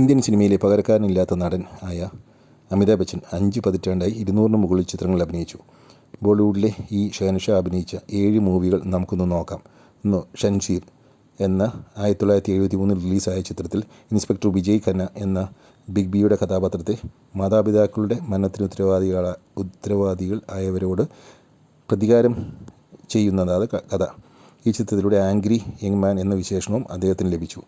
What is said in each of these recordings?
Indian സിനിമയിലെ പകരക്കാരനില്ലാത്ത നടൻ ആയ അമിതാഭ് ബച്ചൻ അഞ്ച് പതിറ്റാണ്ടായി ഇരുന്നൂറിന് മുകളിൽ ചിത്രങ്ങൾ അഭിനയിച്ചു. ബോളിവുഡിലെ ഈ ഷഹൻഷാ അഭിനയിച്ച ഏഴ് മൂവികൾ നമുക്കൊന്ന് നോക്കാം. ഒന്ന് ഷൻഷീർ എന്ന ആയിരത്തി തൊള്ളായിരത്തി എഴുപത്തി മൂന്നിൽ റിലീസായ ചിത്രത്തിൽ ഇൻസ്പെക്ടർ വിജയ് ഖന്ന എന്ന ബിഗ് ബിയുടെ കഥാപാത്രത്തെ മാതാപിതാക്കളുടെ മരണത്തിന് ഉത്തരവാദികൾ ഉത്തരവാദികൾ ആയവരോട് പ്രതികാരം ചെയ്യുന്നതാണ് കഥ. ഈ ചിത്രത്തിലൂടെ ആംഗ്രി യങ് മാൻ എന്ന വിശേഷണവും അദ്ദേഹത്തിന് ലഭിച്ചു.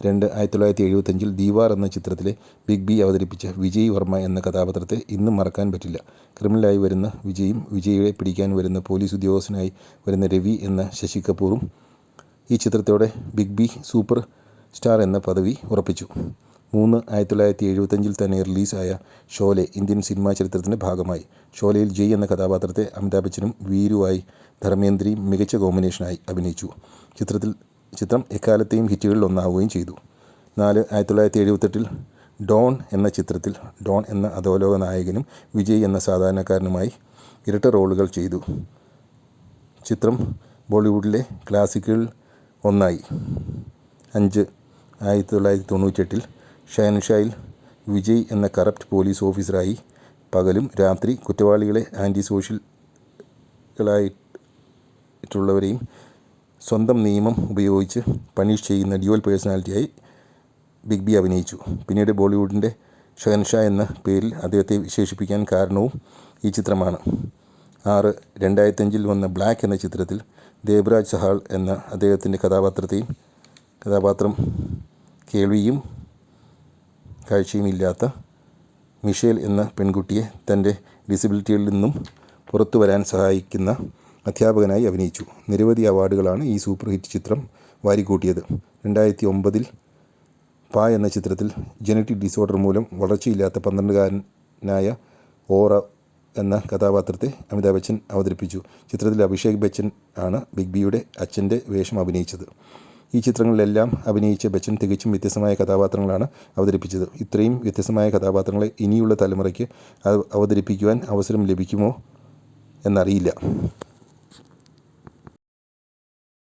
രണ്ട് ആയിരത്തി തൊള്ളായിരത്തി എഴുപത്തഞ്ചിൽ ദീവാർ എന്ന ചിത്രത്തിലെ ബിഗ് ബി അവതരിപ്പിച്ച വിജയ് വർമ്മ എന്ന കഥാപാത്രത്തെ ഇന്നും മറക്കാൻ പറ്റില്ല. ക്രിമിനലായി വരുന്ന വിജയും വിജയിയെ പിടിക്കാൻ വരുന്ന പോലീസ് ഉദ്യോഗസ്ഥനായി വരുന്ന രവി എന്ന ശശി കപൂറും ഈ ചിത്രത്തോടെ ബിഗ് ബി സൂപ്പർ സ്റ്റാർ എന്ന പദവി ഉറപ്പിച്ചു. മൂന്ന് ആയിരത്തി തൊള്ളായിരത്തി എഴുപത്തഞ്ചിൽ തന്നെ റിലീസായ ഷോലെ ഇന്ത്യൻ സിനിമാ ചരിത്രത്തിന്റെ ഭാഗമായി. ഷോലയിൽ ജയ് എന്ന കഥാപാത്രത്തെ അമിതാഭ് ബച്ചനും വീരുവായി ധർമ്മേന്ദ്രയും മികച്ച കോമ്പിനേഷനായി അഭിനയിച്ചു. ചിത്രത്തിൽ ചിത്രം എക്കാലത്തെയും ഹിറ്റുകളിൽ ഒന്നാവുകയും ചെയ്തു. നാല് ആയിരത്തി തൊള്ളായിരത്തി എഴുപത്തെട്ടിൽ ഡോൺ എന്ന ചിത്രത്തിൽ ഡോൺ എന്ന അധോലോക നായകനും വിജയ് എന്ന സാധാരണക്കാരനുമായി ഇരട്ട റോളുകൾ ചെയ്തു. ചിത്രം ബോളിവുഡിലെ ക്ലാസിക്കുകളിൽ ഒന്നായി. അഞ്ച് ആയിരത്തി തൊള്ളായിരത്തി തൊണ്ണൂറ്റെട്ടിൽ ഷാൻഷായിൽ വിജയ് എന്ന കറപ്റ്റ് പോലീസ് ഓഫീസറായി പകലും രാത്രി കുറ്റവാളികളെ ആന്റി സോഷ്യലായിട്ടുള്ളവരെയും സ്വന്തം നിയമം ഉപയോഗിച്ച് പണിഷ് ചെയ്യുന്ന ഡ്യുവൽ പേഴ്സണാലിറ്റിയായി ബിഗ് ബി അഭിനയിച്ചു. പിന്നീട് ബോളിവുഡിന്റെ ഷഹൻഷാ എന്ന പേരിൽ അദ്ദേഹത്തെ വിശേഷിപ്പിക്കാൻ കാരണവും ഈ ചിത്രമാണ്. ആറ് രണ്ടായിരത്തഞ്ചിൽ വന്ന ബ്ലാക്ക് എന്ന ചിത്രത്തിൽ ദേബ്രാജ് സഹാൾ എന്ന അദ്ദേഹത്തിന്റെ കഥാപാത്രത്തെയും കഥാപാത്രം കേൾവിയും കാഴ്ചയും ഇല്ലാത്ത മിഷേൽ എന്ന പെൺകുട്ടിയെ തന്റെ ഡിസബിലിറ്റിയിൽ നിന്നും പുറത്തു വരാൻ സഹായിക്കുന്ന അധ്യാപകനായി അഭിനയിച്ചു. നിരവധി അവാർഡുകളാണ് ഈ സൂപ്പർ ഹിറ്റ് ചിത്രം വാരിക്കൂട്ടിയത്. രണ്ടായിരത്തി ഒമ്പതിൽ പാ എന്ന ചിത്രത്തിൽ ജനറ്റിക് ഡിസോർഡർ മൂലം വളർച്ചയില്ലാത്ത പന്ത്രണ്ടുകാരനായ ഓറ എന്ന കഥാപാത്രത്തെ അമിതാഭ് ബച്ചൻ അവതരിപ്പിച്ചു. ചിത്രത്തിൽ അഭിഷേക് ബച്ചൻ ആണ് ബിഗ് ബിയുടെ അച്ഛന്റെ വേഷം അഭിനയിച്ചത്. ഈ ചിത്രങ്ങളിലെല്ലാം അഭിനയിച്ച ബച്ചൻ തികച്ചും വ്യത്യസ്തമായ കഥാപാത്രങ്ങളാണ് അവതരിപ്പിച്ചത്. ഇത്രയും വ്യത്യസ്തമായ കഥാപാത്രങ്ങളെ ഇനിയുള്ള തലമുറയ്ക്ക് അവതരിപ്പിക്കുവാൻ അവസരം ലഭിക്കുമോ എന്നറിയില്ല.